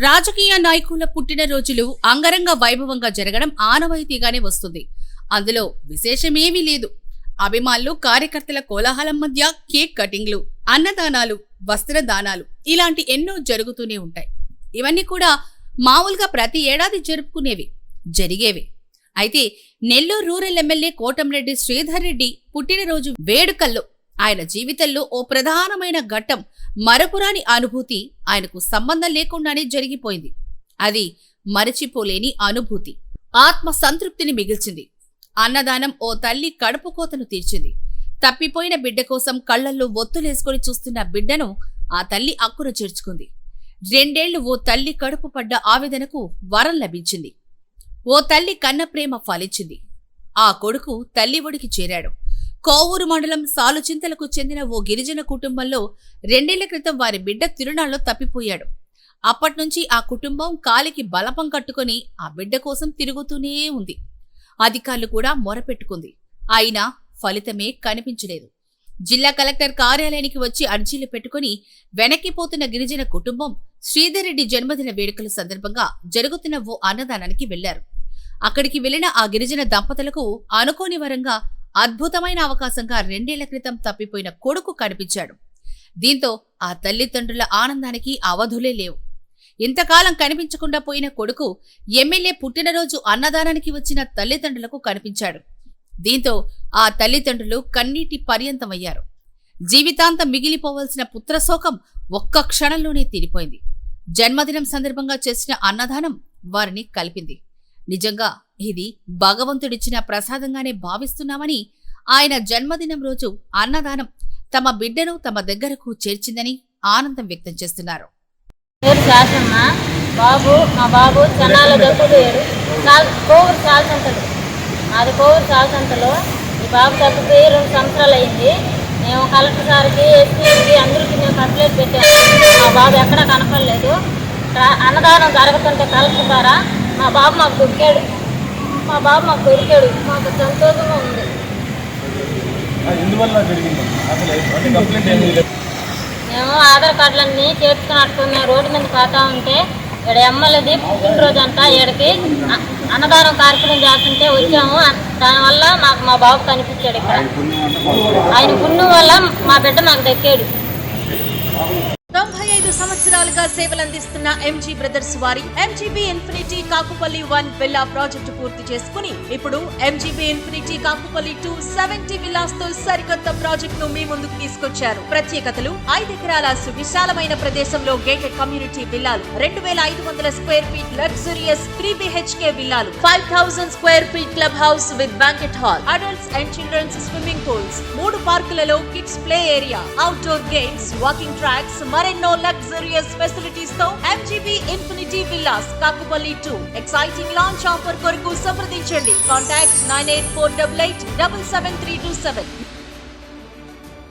రాజకీయ నాయకుల పుట్టినరోజులు అంగరంగ వైభవంగా జరగడం ఆనవాయితీగానే వస్తుంది. అందులో విశేషమేమీ లేదు. అభిమానులు కార్యకర్తల కోలాహలం మధ్య కేక్ కటింగ్లు అన్నదానాలు వస్త్రదానాలు ఇలాంటి ఎన్నో జరుగుతూనే ఉంటాయి. ఇవన్నీ కూడా మామూలుగా ప్రతి ఏడాది జరుపుకునేవి జరిగేవి. అయితే నెల్లూరు రూరల్ ఎమ్మెల్యే కోటంరెడ్డి శ్రీధర్ రెడ్డి పుట్టినరోజు వేడుకల్లో ఆయన జీవితంలో ఓ ప్రధానమైన ఘట్టం మరపురాని అనుభూతి ఆయనకు సంబంధం లేకుండానే జరిగిపోయింది. అది మరచిపోలేని అనుభూతి. ఆత్మ సంతృప్తిని మిగిల్చింది. అన్నదానం ఓ తల్లి కడుపు కోతను తీర్చింది. తప్పిపోయిన బిడ్డ కోసం కళ్ళల్లో ఒత్తులేసుకొని చూస్తున్న బిడ్డను ఆ తల్లి అక్కున చేర్చుకుంది. రెండేళ్ళు ఓ తల్లి కడుపు పడ్డ ఆవేదనకు వరం లభించింది. ఓ తల్లి కన్న ప్రేమ ఫలించింది. ఆ కొడుకు తల్లి ఒడికి చేరాడు. కోవూరు మండలం సాలుచింతలకు చెందిన ఓ గిరిజన కుటుంబంలో రెండేళ్ళ క్రితం వారి బిడ్డ తిరునాళ్ళలో తప్పిపోయాడు. అప్పట్నుంచి ఆ కుటుంబం కాలికి బలపం కట్టుకొని ఆ బిడ్డ కోసం తిరుగుతూనే ఉంది. అధికారులు కూడా మొరపెట్టుకుంది. అయినా ఫలితమే కనిపించలేదు. జిల్లా కలెక్టర్ కార్యాలయానికి వచ్చి అర్జీలు పెట్టుకుని వెనక్కిపోతున్న గిరిజన కుటుంబం శ్రీధర్రెడ్డి జన్మదిన వేడుకల సందర్భంగా జరుగుతున్న ఓ అన్నదానానికి వెళ్ళారు అక్కడికి వెళ్ళిన ఆ గిరిజన దంపతులకు అనుకోని వరంగా అద్భుతమైన అవకాశంగా రెండేళ్ళ క్రితం తప్పిపోయిన కొడుకు కనిపించాడు. దీంతో ఆ తల్లిదండ్రుల ఆనందానికి అవధులే లేవు. ఇంతకాలం కనిపించకుండా పోయిన కొడుకు ఎమ్మెల్యే పుట్టినరోజు అన్నదానానికి వచ్చిన తల్లిదండ్రులకు కనిపించాడు. దీంతో ఆ తల్లిదండ్రులు కన్నీటి పర్యంతమయ్యారు. జీవితాంతం మిగిలిపోవలసిన పుత్రశోకం ఒక్క క్షణంలోనే తీరిపోయింది. జన్మదినం సందర్భంగా చేసిన అన్నదానం వారిని కలిపింది. నిజంగా ఇది భగవంతుడిచ్చిన ప్రసాదంగానే భావిస్తున్నామని ఆయన జన్మదినం రోజు అన్నదానం తమ బిడ్డను తమ దగ్గరకు చేర్చిందని ఆనందం వ్యక్తం చేస్తున్నారు. బాబు మా బాబు చెన్నాల దక్కుపోయాడు సాల్ కోవూరు సాల్సంతలు మాది కోవూరు సాల్సంతలో ఈ బాబు తప్పిపోయి రెండు సంవత్సరాలు అయింది. మేము కలెక్టర్ సార్కి ఎస్పీకి అందరికీ మేము కంప్లైంట్ పెట్టాము మా బాబు ఎక్కడ కనపడలేదు. అన్నదానం జరుగుతుంటే కలెక్టర్ ద్వారా మా బాబు మాకు దొరికాడు. మా బాబు మాకు దొరికాడు. మాకు సంతోషంగా ఉంది. అది ఎందువల్ల జరిగింది? అసలు అంటే కంప్లైంట్ ఏమీ లేదు మేము ఆధార్ కార్డులన్నీ చేర్చుకున్నట్టు మేము రోడ్డు మీద పోతా ఉంటే ఇక్కడ ఎమ్మెల్యేది పుట్టినరోజు అంట ఈడకి అ- అన్నదానం కార్యక్రమం చేస్తుంటే వచ్చాము. దానివల్ల మాకు మా బాబు కనిపించాడు ఇక్కడ. ఆయన పుణ్యం వల్ల మా బిడ్డ మాకు దక్కాడు. సంవత్సరాలుగా సేవలందిస్తున్న ఎంజీ బ్రదర్స్ వారి MGB Infinity Kakupalli one villa project పూర్తి చేసుకుని ఇప్పుడు MGB Infinity Kakupalli two seventy విల్లాస్తో సరికొత్త ప్రాజెక్ట్ను మీ ముందుకు తీసుకొచ్చారు. ప్రత్యేకతలు ఐదు ఎకరాల సువిశాలమైన ప్రదేశంలో గేటెడ్ కమ్యూనిటీ విల్లాలు రెండు వేల ఐదు వందల square feet luxurious three BHK విల్లాలు five thousand square feet club house with banquet hall adults and childrens swimming pools మూడు పార్కులలో kids play area outdoor games walking tracks మరెన్నో luxurious ఫెసిలిటీస్తో MGB Infinity villas Kakupalli two exciting launch offer కొరకు సంప్రదించండి. Contact nine eight four double eight double seven three two seven